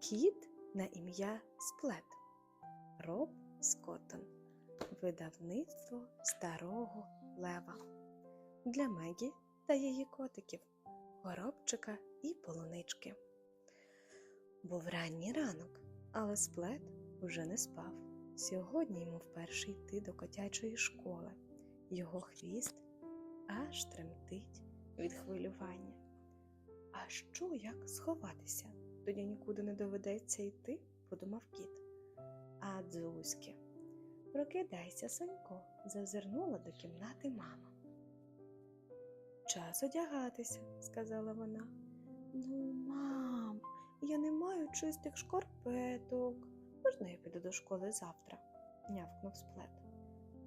Кіт на ім'я Сплет. Роб Скоттон. Видавництво старого лева. Для Мегі та її котиків, горобчика і полунички. Був ранній ранок, але сплет уже не спав. Сьогодні йому вперше йти до котячої школи. Його хвіст аж тремтить від хвилювання. А що як сховатися? Тоді нікуди не доведеться йти, подумав кіт. А дзузьки. Прокидайся, Сонько, зазирнула до кімнати мама. Час одягатися, сказала вона. Ну, мам, я не маю чистих шкарпеток. Можна я піду до школи завтра? нявкнув сплет.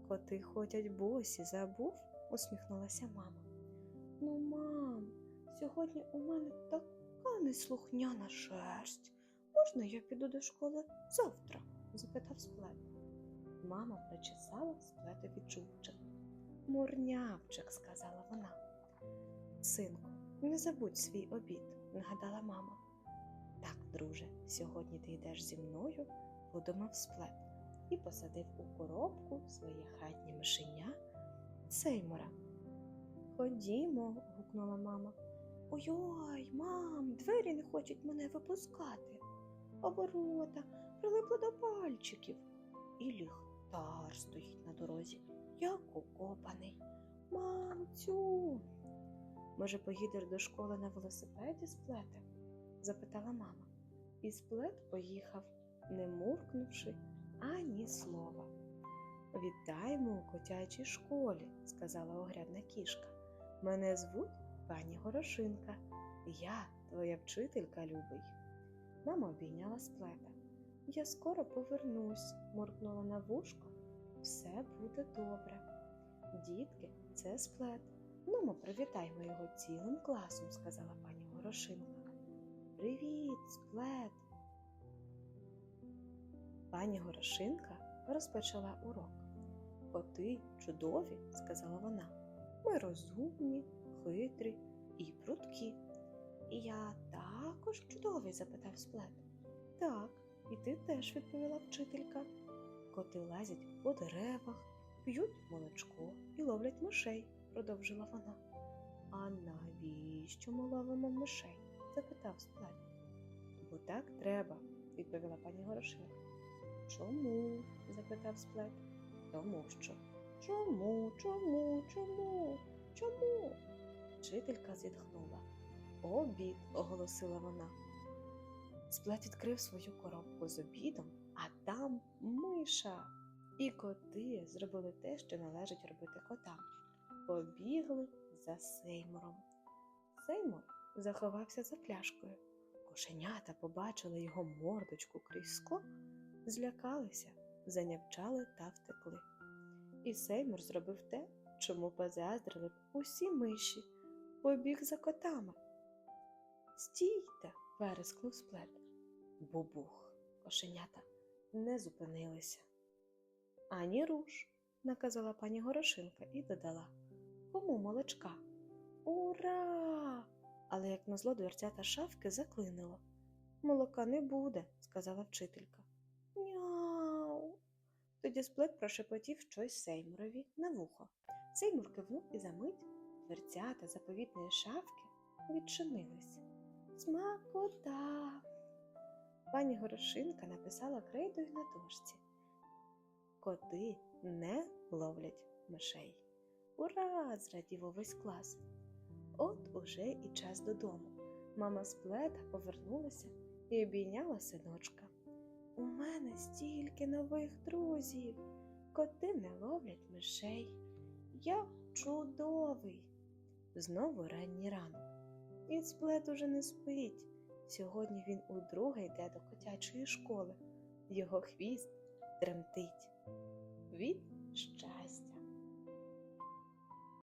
Коти ходять босі, забув? усміхнулася мама. Ну, мам, сьогодні у мене така неслухняна шерсть. Можна я піду до школи завтра? запитав сплет. Мама причесала сплетові чубчик. Мурнявчик, сказала вона. Синку, не забудь свій обід, нагадала мама. Так, друже, сьогодні ти йдеш зі мною, подумав сплет і посадив у коробку своє хатнє мишеня Сеймора. Ходімо, гукнула мама. Ой-ой, мам, двері не хочуть мене випускати. Оборота прилипла до пальчиків, і ліхтар стоїть на дорозі, як укопаний. Мамцю, може, поїдеш до школи на велосипеді сплете? запитала мама. І сплет поїхав, не муркнувши ані слова. Вітаємо у котячій школі, сказала огрядна кішка. Мене звуть пані Горошинка. Я твоя вчителька любий. Мама обійняла сплета. Я скоро повернусь, муркнула на вушко. Все буде добре. Дітки, це сплет. Ну, ми привітаймо його цілим класом, сказала пані Горошинка. Привіт, сплет. Пані Горошинка розпочала урок. Коти чудові, сказала вона. Ми розумні, хитрі і прудкі. Я також чудовий? запитав сплет. Так, і ти теж відповіла вчителька. Коти лазять по деревах, п'ють молочко і ловлять мишей, продовжила вона. А навіщо ми ловимо мишей? запитав сплет. Бо так треба, відповіла пані Горошинка. Чому? запитав сплет. Тому що. Чому, чому, чому? Вчителька зітхнула. Обід, оголосила вона. Сплет відкрив свою коробку з обідом, а там миша. І коти зробили те, що належить робити котам. Побігли за Сеймуром. Сеймур заховався за пляшкою. Кошенята побачили його мордочку крізь скло, злякалися, занявчали та втекли. І Сеймур зробив те, чому позаздрили усі миші, побіг за котами. Стійте, верескнув сплет. Бубух, кошенята не зупинилися. Ані руш, наказала пані Горошинка і додала Кому молочка? Ура! Але як назло дверцята шафки заклинило. Молока не буде, сказала вчителька. Няу. Тоді сплет прошепотів щось Сеймурові на вухо. Сеймур кивнув і за мить дверцята заповітної шафки відчинились. Смакота. Пані Горошинка написала крейдою на дошці. Коти не ловлять мишей. Ура! зрадів увесь клас. От уже і час додому. Мама сплета повернулася і обійняла синочка. У мене стільки нових друзів. Коти не ловлять мишей. Я чудовий. Знову ранній ранок. І сплет уже не спить. Сьогодні він удруге йде до котячої школи. Його хвіст тремтить від щастя.